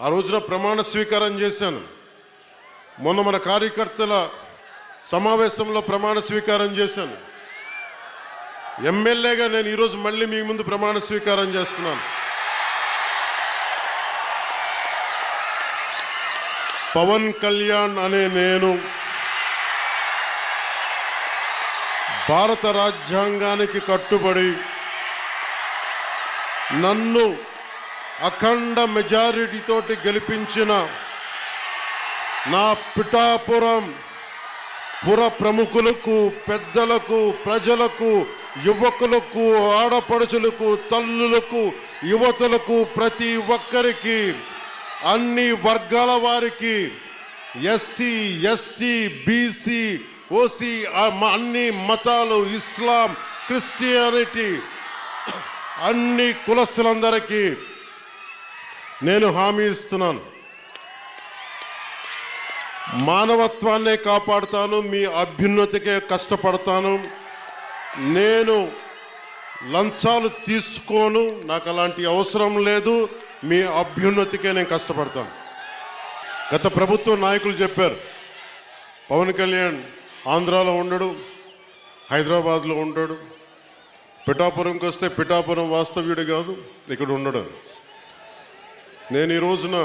ఆ రోజున ప్రమాణ స్వీకారం చేశాను. మొన్న మన కార్యకర్తల సమావేశంలో ప్రమాణ స్వీకారం చేశాను. ఎమ్మెల్యేగా నేను ఈరోజు మళ్ళీ మీ ముందు ప్రమాణ స్వీకారం చేస్తున్నాను. పవన్ కళ్యాణ్ అనే నేను భారత రాజ్యాంగానికి కట్టుబడి నన్ను అఖండ మెజారిటీతోటి గెలిపించిన నా పిఠాపురం పుర ప్రముఖులకు పెద్దలకు ప్రజలకు యువకులకు ఆడపడుచులకు తల్లులకు యువతులకు ప్రతి ఒక్కరికి అన్ని వర్గాల వారికి ఎస్సీ ఎస్టీ బీసీ ఓసీ అన్ని మతాలు ఇస్లాం క్రిస్టియానిటీ అన్ని కులస్తులందరికీ నేను హామీ ఇస్తున్నాను. మానవత్వాన్నే కాపాడుతాను మీ అభ్యున్నతికే కష్టపడతాను. నేను లంచాలు తీసుకోను నాకు అలాంటి అవసరం లేదు మీ అభ్యున్నతికే నేను కష్టపడతాను. గత ప్రభుత్వ నాయకులు చెప్పారు పవన్ కళ్యాణ్ ఆంధ్రాలో ఉండడు హైదరాబాద్లో ఉండడు పిఠాపురంకి వస్తే పిఠాపురం వాస్తవ్యుడు కాదు ఇక్కడ ఉండడు. నేను ఈ రోజున